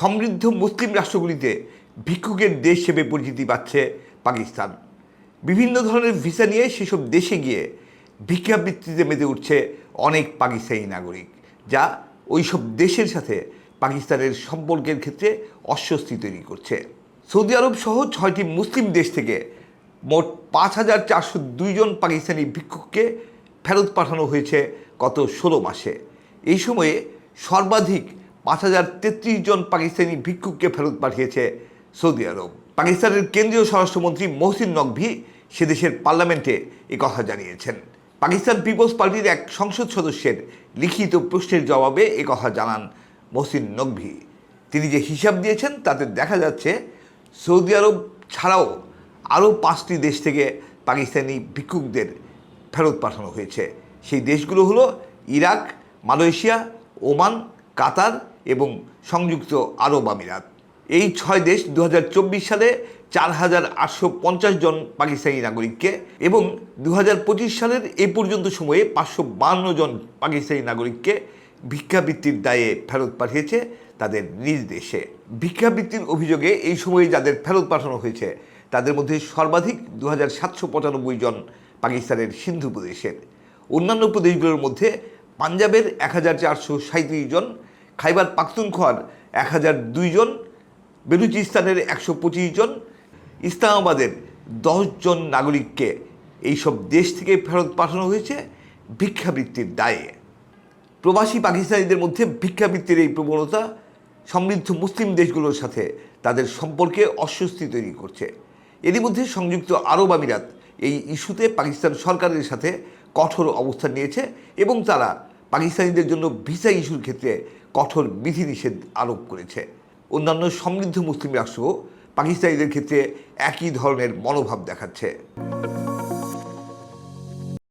সমৃদ্ধ মুসলিম রাষ্ট্রগুলিতে ভিক্ষুকের দেশ হিসেবে পরিচিতি পাচ্ছে পাকিস্তান। বিভিন্ন ধরনের ভিসা নিয়ে সেসব দেশে গিয়ে ভিক্ষাবৃত্তিতে মেতে উঠছে অনেক পাকিস্তানি নাগরিক, যা ওইসব দেশের সাথে পাকিস্তানের সম্পর্কের ক্ষেত্রে অস্বস্তি তৈরি করছে। সৌদি আরব সহ ছয়টি মুসলিম দেশ থেকে মোট পাঁচ হাজার চারশো দুইজন পাকিস্তানি ভিক্ষুককে ফেরত পাঠানো হয়েছে গত ষোলো মাসে। এই সময়ে সর্বাধিক পাঁচ হাজার তেত্রিশ জন পাকিস্তানি ভিক্ষুককে ফেরত পাঠিয়েছে সৌদি আরব। পাকিস্তানের কেন্দ্রীয় স্বরাষ্ট্রমন্ত্রী মহসিন নকভি সে দেশের পার্লামেন্টে কথা জানিয়েছেন। পাকিস্তান পিপলস পার্টির এক সংসদ সদস্যের লিখিত প্রশ্নের জবাবে এ কথা জানান মহসিন নকভি। তিনি যে হিসাব দিয়েছেন, তাতে দেখা যাচ্ছে সৌদি আরব ছাড়াও আরও পাঁচটি দেশ থেকে পাকিস্তানি ভিক্ষুকদের ফেরত পাঠানো হয়েছে। সেই দেশগুলো হলো ইরাক, মালয়েশিয়া, ওমান, কাতার এবং সংযুক্ত আরব আমিরাত। এই ছয় দেশ দু হাজার চব্বিশ সালে চার হাজার আটশো পঞ্চাশ জন পাকিস্তানি নাগরিককে এবং দু হাজার পঁচিশ সালের এ পর্যন্ত সময়ে পাঁচশো বান্ন জন পাকিস্তানি নাগরিককে ভিক্ষাবৃত্তির দায়ে ফেরত পাঠিয়েছে তাদের নিজ দেশে। ভিক্ষাবৃত্তির অভিযোগে এই সময়ে যাদের ফেরত পাঠানো হয়েছে, তাদের মধ্যে সর্বাধিক দু হাজার সাতশো পঁচানব্বই জন পাকিস্তানের সিন্ধু প্রদেশের। অন্যান্য প্রদেশগুলোর মধ্যে পাঞ্জাবের এক হাজার চারশো সাঁত্রিশ জন খাইবার পাখতুনখোয়ার এক হাজার দুইজন বেলুচিস্তানের একশো পঁচিশ জন, ইসলামাবাদের দশজন নাগরিককে এইসব দেশ থেকে ফেরত পাঠানো হয়েছে ভিক্ষাবৃত্তির দায়ে। প্রবাসী পাকিস্তানিদের মধ্যে ভিক্ষাবৃত্তির এই প্রবণতা সমৃদ্ধ মুসলিম দেশগুলোর সাথে তাদের সম্পর্কে অস্বস্তি তৈরি করছে। এরই মধ্যে সংযুক্ত আরব আমিরাত এই ইস্যুতে পাকিস্তান সরকারের সাথে কঠোর অবস্থান নিয়েছে এবং তারা পাকিস্তানিদের জন্য ভিসা ইস্যুর ক্ষেত্রে কঠোর বিধিনিষেধ আরোপ করেছে। অন্যান্য সমৃদ্ধ মুসলিম রাষ্ট্র পাকিস্তানিদের ক্ষেত্রে একই ধরনের মনোভাব দেখাচ্ছে।